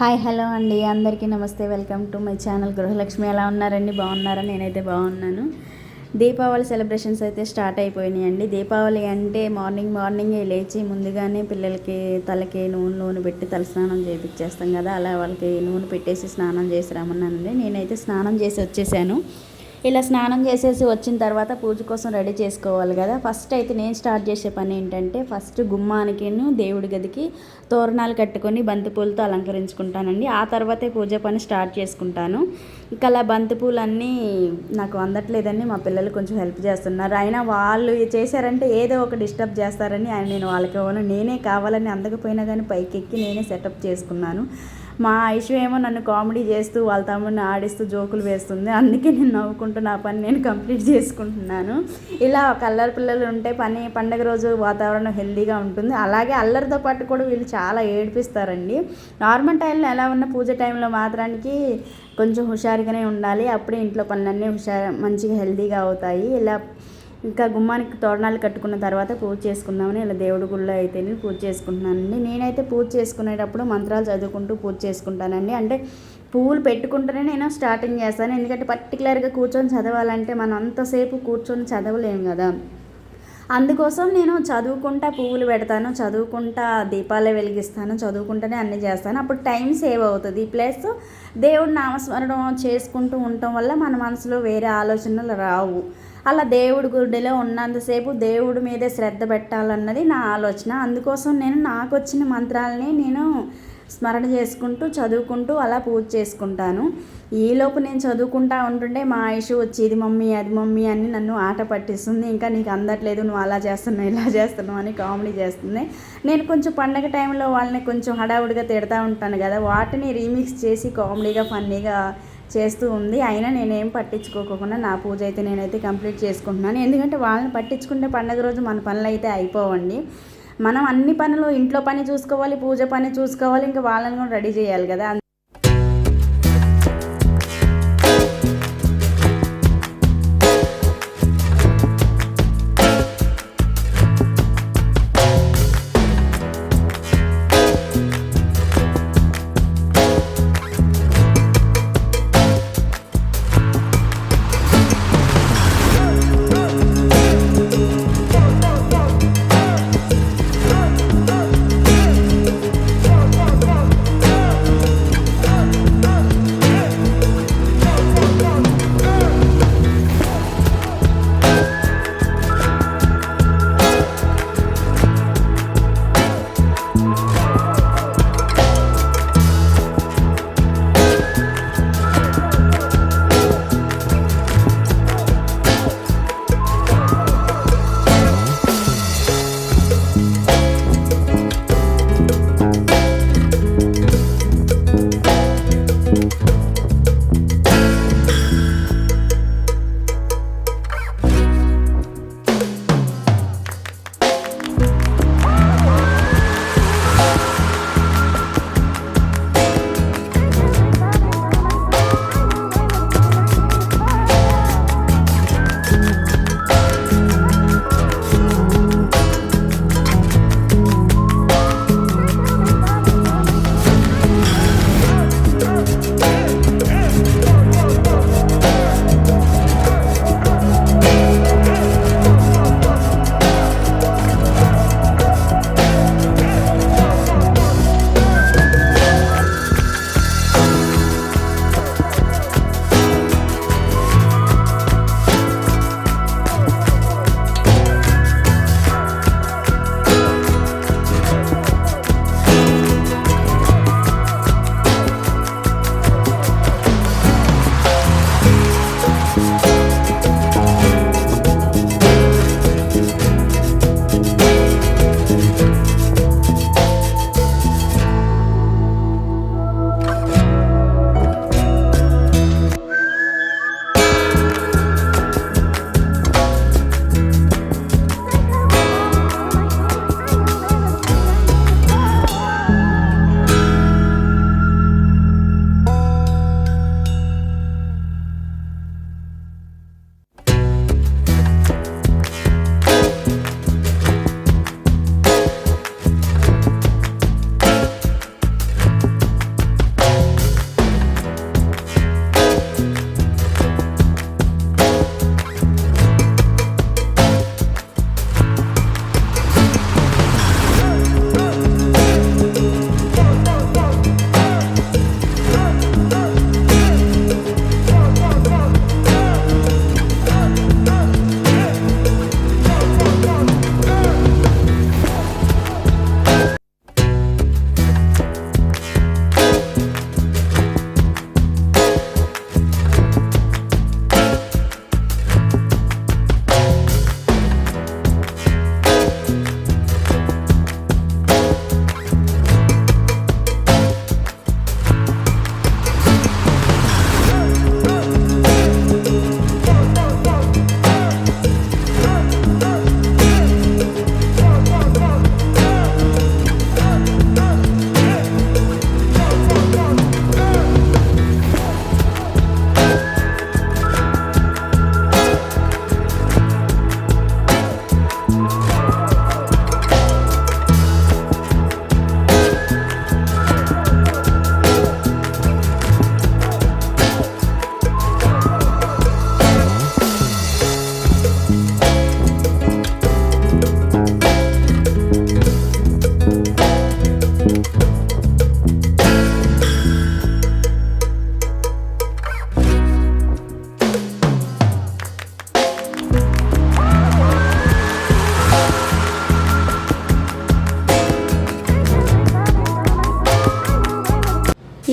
Hi hello అండి. అందరికీ నమస్తే. Welcome to my channel. Gruhalakshmi ఎలా ఉన్నారండి? బాగున్నారా? నేనైతే బాగున్నాను. దీపావళి సెలబ్రేషన్స్ అయితే స్టార్ట్ అయిపోయినాయండి దీపావళి అంటే మార్నింగ్ మార్నింగే లేచి ముందుగానే పిల్లలకి తలకి నూనె నూనె పెట్టి తల స్నానం చేయించేస్తాం కదా. అలా వాళ్ళకి నూనె పెట్టేసి స్నానం చేసి రమ్మన్నానండి. నేనైతే స్నానం చేసి వచ్చేసాను. ఇలా స్నానం చేసేసి వచ్చిన తర్వాత పూజ కోసం రెడీ చేసుకోవాలి కదా. ఫస్ట్ అయితే నేను స్టార్ట్ చేసే పని ఏంటంటే ఫస్ట్ గుమ్మానికి దేవుడి గదికి తోరణాలు కట్టుకొని బంతిపూలతో అలంకరించుకుంటానండి. ఆ తర్వాతే పూజ పని స్టార్ట్ చేసుకుంటాను. ఇంకా అలా బంతిపూలన్నీ నాకు అందట్లేదని మా పిల్లలు కొంచెం హెల్ప్ చేస్తున్నారు. అయినా వాళ్ళు చేశారంటే ఏదో ఒక డిస్టర్బ్ చేస్తారని ఆయన నేను వాళ్ళకి ఇవ్వను. నేనే కావాలని అందకపోయినా కానీ పైకెక్కి నేనే సెటప్ చేసుకున్నాను. మా ఐషు ఏమో నన్ను కామెడీ చేస్తూ వాళ్ళ తమ్ముడిని ఆడిస్తూ జోకులు వేస్తుంది. అందుకే నేను నవ్వుకుంటూ నా పని నేను కంప్లీట్ చేసుకుంటున్నాను. ఇలా కల్లర్ అల్లరి పిల్లలు ఉంటే పని పండగ రోజు వాతావరణం హెల్దీగా ఉంటుంది. అలాగే అల్లరితో పాటు కూడా వీళ్ళు చాలా ఏడిపిస్తారండి. నార్మల్ టైంలో ఎలా ఉన్న పూజ టైంలో మాత్రానికి కొంచెం హుషారుగానే ఉండాలి. అప్పుడే ఇంట్లో పనులన్నీ హుషారు మంచిగా హెల్దీగా అవుతాయి. ఇలా ఇంకా గుమ్మానికి తోరణాలు కట్టుకున్న తర్వాత పూజ చేసుకుందామని ఇలా దేవుడి గుళ్ళో అయితే నేను పూజ చేసుకుంటున్నానండి. నేనైతే పూజ చేసుకునేటప్పుడు మంత్రాలు చదువుకుంటూ పూజ చేసుకుంటానండి. అంటే పువ్వులు పెట్టుకుంటూనే నేను స్టార్టింగ్ చేస్తాను. ఎందుకంటే పర్టికులర్గా కూర్చొని చదవాలంటే మనం అంతసేపు కూర్చొని చదవలేము కదా. అందుకోసం నేను చదువుకుంటా పువ్వులు పెడతాను చదువుకుంటా దీపాలే వెలిగిస్తాను చదువుకుంటూనే అన్నీ చేస్తాను. అప్పుడు టైం సేవ్ అవుతుంది. ప్లస్ దేవుడు నామస్మరణం చేసుకుంటూ ఉండటం వల్ల మన మనసులో వేరే ఆలోచనలు రావు. అలా దేవుడి గుడిలో ఉన్నంతసేపు దేవుడి మీదే శ్రద్ధ పెట్టాలన్నది నా ఆలోచన. అందుకోసం నేను నాకు వచ్చిన మంత్రాలని నేను స్మరణ చేసుకుంటూ చదువుకుంటూ అలా పూజ చేసుకుంటాను. ఈలోపు నేను చదువుకుంటా ఉంటుంటే మా ఆయుష్ వచ్చి ఇది మమ్మీ అది మమ్మీ అని నన్ను ఆట పట్టిస్తుంది. ఇంకా నీకు అందట్లేదు నువ్వు అలా చేస్తున్నావు ఇలా చేస్తున్నావు అని కామెడీ చేస్తుంది. నేను కొంచెం పండగ టైంలో వాళ్ళని కొంచెం హడావుడిగా తిడతా ఉంటాను కదా వాటిని రీమిక్స్ చేసి కామెడీగా ఫన్నీగా చేస్తూ ఉంది. అయినా నేనేం పట్టించుకోకుండా నా పూజ అయితే నేనైతే కంప్లీట్ చేసుకుంటున్నాను. ఎందుకంటే వాళ్ళని పట్టించుకుంటే పండగ రోజు మన పనులు అయితే అయిపోవండి. మనం అన్ని పనులు ఇంట్లో పని చూసుకోవాలి పూజ పని చూసుకోవాలి ఇంకా వాళ్ళని కూడా రెడీ చేయాలి కదా.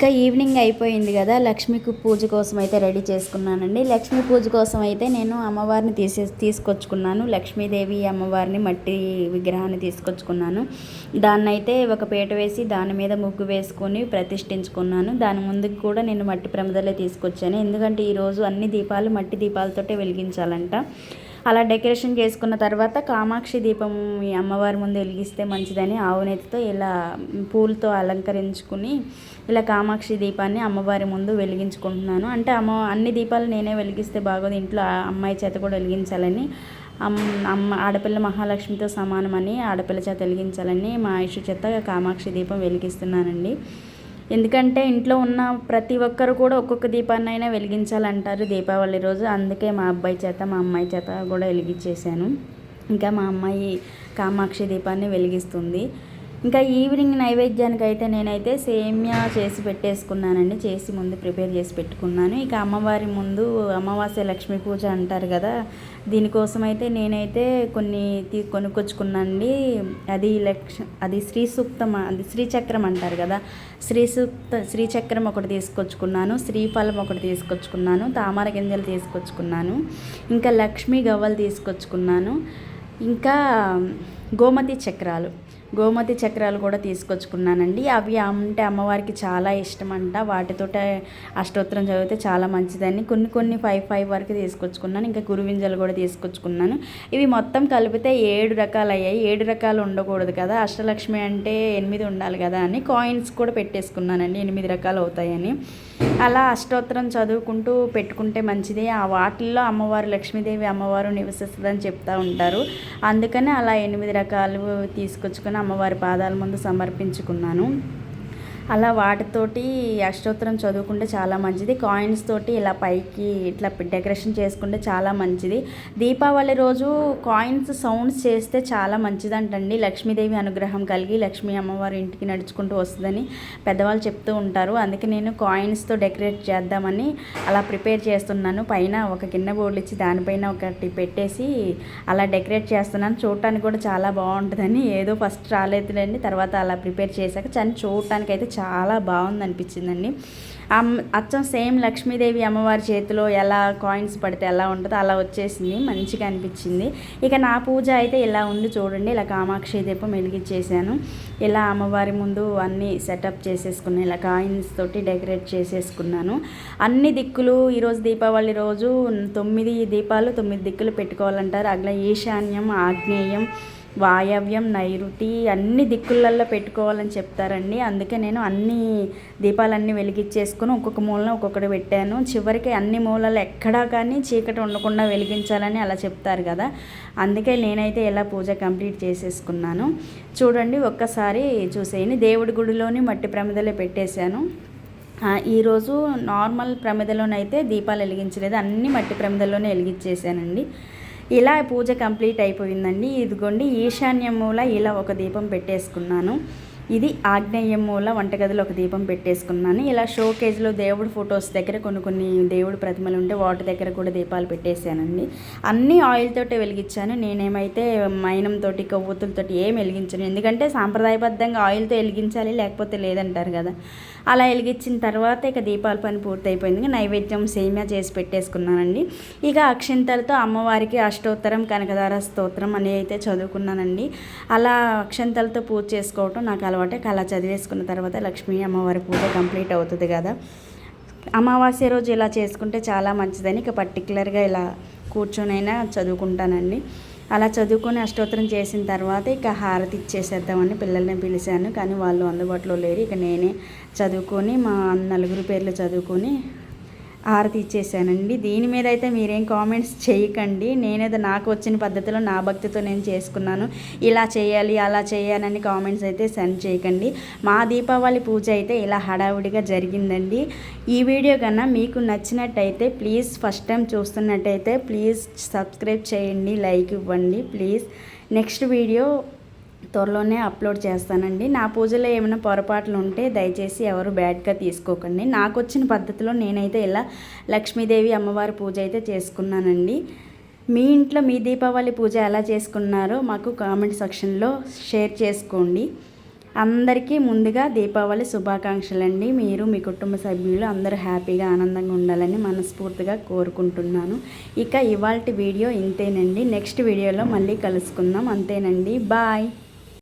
ఇక ఈవినింగ్ అయిపోయింది కదా లక్ష్మికి పూజ కోసం అయితే రెడీ చేసుకున్నానండి. లక్ష్మీ పూజ కోసం అయితే నేను అమ్మవారిని తీసే తీసుకొచ్చుకున్నాను. లక్ష్మీదేవి అమ్మవారిని మట్టి విగ్రహాన్ని తీసుకొచ్చుకున్నాను. దాన్ని అయితే ఒక పీట వేసి దాని మీద ముగ్గు వేసుకొని ప్రతిష్ఠించుకున్నాను. దాని ముందుకు కూడా నేను మట్టి ప్రమదలే తీసుకొచ్చాను. ఎందుకంటే ఈరోజు అన్ని దీపాలు మట్టి దీపాలతోటే వెలిగించాలంట. అలా డెకరేషన్ చేసుకున్న తర్వాత కామాక్షి దీపం ఈ అమ్మవారి ముందు వెలిగిస్తే మంచిదని ఆవునేతితో ఇలా పూలతో అలంకరించుకుని ఇలా కామాక్షి దీపాన్ని అమ్మవారి ముందు వెలిగించుకుంటున్నాను. అంటే అమ్మ అన్ని దీపాలు నేనే వెలిగిస్తే బాగోదు ఇంట్లో అమ్మాయి చేత కూడా వెలిగించాలని. అమ్మ ఆడపిల్ల మహాలక్ష్మితో సమానమని ఆడపిల్ల చేత వెలిగించాలని మా ఇషు చేత కామాక్షి దీపం వెలిగిస్తున్నానండి. ఎందుకంటే ఇంట్లో ఉన్న ప్రతి ఒక్కరు కూడా ఒక్కొక్క దీపాన్నైనా వెలిగించాలంటారు దీపావళి రోజు. అందుకే మా అబ్బాయి చేత మా అమ్మాయి చేత కూడా వెలిగించేసాను ఇంకా మా అమ్మాయి కామాక్షి దీపాన్ని వెలిగిస్తుంది. ఇంకా ఈవినింగ్ నైవేద్యానికి అయితే నేనైతే సేమ్యా చేసి పెట్టేసుకున్నానండి. చేసి ముందు ప్రిపేర్ చేసి పెట్టుకున్నాను. ఇక అమ్మవారి ముందు అమావాస్య లక్ష్మీ పూజ అంటారు కదా దీనికోసం అయితే నేనైతే కొన్ని తీ కొనుక్కొచ్చుకున్నానండి. అది లక్ష అది శ్రీ సూక్తం అది శ్రీచక్రం అంటారు కదా శ్రీ సూక్త శ్రీచక్రం ఒకటి తీసుకొచ్చుకున్నాను శ్రీఫలం ఒకటి తీసుకొచ్చుకున్నాను తామర గింజలు తీసుకొచ్చుకున్నాను ఇంకా లక్ష్మీ గవ్వలు తీసుకొచ్చుకున్నాను ఇంకా గోమతి చక్రాలు. గోమతి చక్రాలు కూడా తీసుకొచ్చుకున్నానండి. అవి అంటే అమ్మవారికి చాలా ఇష్టం అంట వాటితో అష్టోత్తరం చదివితే చాలా మంచిదని కొన్ని కొన్ని ఫైవ్ ఫైవ్ వరకు తీసుకొచ్చుకున్నాను. ఇంకా గురువింజలు కూడా తీసుకొచ్చుకున్నాను. ఇవి మొత్తం కలిపితే ఏడు రకాలు అయ్యాయి ఏడు రకాలు ఉండకూడదు కదా. అష్టలక్ష్మి అంటే ఎనిమిది ఉండాలి కదా అని కాయిన్స్ కూడా పెట్టేసుకున్నానండి. ఎనిమిది రకాలు అవుతాయని. అలా అష్టోత్తరం చదువుకుంటూ పెట్టుకుంటే మంచిది. ఆ వాటిల్లో అమ్మవారు లక్ష్మీదేవి అమ్మవారు నివసిస్తుందని చెప్తూ ఉంటారు. అందుకని అలా ఎనిమిది రకాలు తీసుకొచ్చుకుని అమ్మవారి పాదాల ముందు సమర్పించుకున్నాను. అలా వాటితోటి అష్టోత్తరం చదువుకుంటే చాలా మంచిది. కాయిన్స్ తోటి ఇలా పైకి ఇట్లా డెకరేషన్ చేసుకుంటే చాలా మంచిది. దీపావళి రోజు కాయిన్స్ సౌండ్స్ చేస్తే చాలా మంచిదంటండి. లక్ష్మీదేవి అనుగ్రహం కలిగి లక్ష్మీ అమ్మవారి ఇంటికి నడుచుకుంటూ వస్తుందని పెద్దవాళ్ళు చెప్తూ ఉంటారు. అందుకే నేను కాయిన్స్తో డెకరేట్ చేద్దామని అలా ప్రిపేర్ చేస్తున్నాను. పైన ఒక గిన్నె బోర్డు ఇచ్చి దానిపైన ఒకటి పెట్టేసి అలా డెకరేట్ చేస్తున్నాను. చూడటానికి కూడా చాలా బాగుంటుందని ఏదో ఫస్ట్ రాలేదులేండి తర్వాత అలా ప్రిపేర్ చేశాక చని చూడటానికి అయితే చాలా బాగుంది అనిపించిందండి అచ్చం సేమ్ లక్ష్మీదేవి అమ్మవారి చేతిలో ఎలా కాయిన్స్ పడితే ఎలా ఉంటుందో అలా వచ్చేసింది మంచిగా అనిపించింది. ఇక నా పూజ అయితే ఇలా ఉంది చూడండి ఇలా కామాక్షి దీపం వెలిగించేసాను ఇలా అమ్మవారి ముందు అన్నీ సెటప్ చేసేసుకున్నాను ఇలా కాయిన్స్ తోటి డెకరేట్ చేసేసుకున్నాను. అన్ని దిక్కులు ఈరోజు దీపావళి రోజు తొమ్మిది దీపాలు తొమ్మిది దిక్కులు పెట్టుకోవాలంటారు. అట్లా ఈశాన్యం ఆగ్నేయం వాయవ్యం నైరుతి అన్ని దిక్కులల్లో పెట్టుకోవాలని చెప్తారండి. అందుకే నేను అన్ని దీపాలన్నీ వెలిగించేసుకుని ఒక్కొక్క మూలన ఒక్కొక్కటి పెట్టాను. చివరికి అన్ని మూలలు ఎక్కడా కానీ చీకటి ఉండకుండా వెలిగించాలని అలా చెప్తారు కదా. అందుకే నేనైతే ఇలా పూజ కంప్లీట్ చేసేసుకున్నాను. చూడండి ఒక్కసారి చూసేయండి. దేవుడి గుడిలోని మట్టి ప్రమిదలే పెట్టేశాను. ఈరోజు నార్మల్ ప్రమిదలోనైతే దీపాలు వెలిగించలేదు. అన్ని మట్టి ప్రమిదల్లోనే వెలిగించేసానండి ఇలా పూజ కంప్లీట్ అయిపోయిందండి. ఇదిగోండి ఈశాన్య మూల ఇలా ఒక దీపం పెట్టేసుకున్నాను. ఇది ఆగ్నేయ మూల వంటగదిలో ఒక దీపం పెట్టేసుకున్నాను. ఇలా షోకేజ్లో దేవుడు ఫొటోస్ దగ్గర కొన్ని కొన్ని దేవుడు ప్రతిమలు ఉంటే వాటి దగ్గర కూడా దీపాలు పెట్టేశానండి. అన్నీ ఆయిల్తోటే వెలిగించాను. నేనేమైతే మైనంతో కొవ్వొత్తులతోటి ఏం వెలిగించాను. ఎందుకంటే సాంప్రదాయబద్ధంగా ఆయిల్తో వెలిగించాలి లేకపోతే లేదంటారు కదా. అలా వెలిగించిన తర్వాత ఇక దీపాల పని పూర్తయిపోయింది. నైవేద్యం సేమియా చేసి పెట్టేసుకున్నానండి. ఇక అక్షంతలతో అమ్మవారికి అష్టోత్తరం కనకదార స్తోత్రం అని అయితే చదువుకున్నానండి. అలా అక్షంతలతో పూజ చేసుకోవటం నాకు అలవాటు అలా చదివేసుకున్న తర్వాత లక్ష్మీ అమ్మవారి పూజ కంప్లీట్ అవుతుంది కదా. అమావాస్య రోజు ఇలా చేసుకుంటే చాలా మంచిదని ఇక పర్టికులర్గా ఇలా కూర్చొనైనా చదువుకుంటానండి. అలా చదువుకొని అష్టోత్తరం చేసిన తర్వాత ఇక హారతి ఇచ్చేసేద్దామని పిల్లల్ని పిలిచాను కానీ వాళ్ళు అందుబాటులో లేరు. ఇక నేనే చదువుకొని మా నలుగురు పేర్లు చదువుకొని హారతి ఇచ్చేసానండి. దీని మీద అయితే మీరేం కామెంట్స్ చేయకండి. నేనేదో నాకు వచ్చిన పద్ధతిలో నా భక్తితో నేను చేసుకున్నాను. ఇలా చేయాలి అలా చేయాలని కామెంట్స్ అయితే సెండ్ చేయకండి. మా దీపావళి పూజ అయితే ఇలా హడావుడిగా జరిగిందండి. ఈ వీడియో కన్నా మీకు నచ్చినట్టయితే ప్లీజ్ ఫస్ట్ టైం చూస్తున్నట్టయితే ప్లీజ్ సబ్స్క్రైబ్ చేయండి లైక్ ఇవ్వండి. ప్లీజ్ నెక్స్ట్ వీడియో త్వరలోనే అప్లోడ్ చేస్తానండి. నా పూజలో ఏమైనా పొరపాట్లు ఉంటే దయచేసి ఎవరు బ్యాడ్గా తీసుకోకండి. నాకు వచ్చిన పద్ధతిలో నేనైతే ఇలా లక్ష్మీదేవి అమ్మవారి పూజ అయితే చేసుకున్నానండి. మీ ఇంట్లో మీ దీపావళి పూజ ఎలా చేసుకున్నారో మాకు కామెంట్ సెక్షన్లో షేర్ చేసుకోండి. అందరికీ ముందుగా దీపావళి శుభాకాంక్షలు అండి మీరు మీ కుటుంబ సభ్యులు అందరూ హ్యాపీగా ఆనందంగా ఉండాలని మనస్ఫూర్తిగా కోరుకుంటున్నాను. ఇక ఇవాళ వీడియో ఇంతేనండి. నెక్స్ట్ వీడియోలో మళ్ళీ కలుసుకుందాం. అంతేనండి. బాయ్.